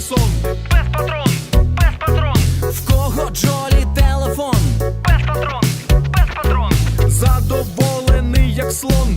Херсон, без патрон, без патрон, в кого Джолі телефон, без патрон, без патрон, задоволений, як слон.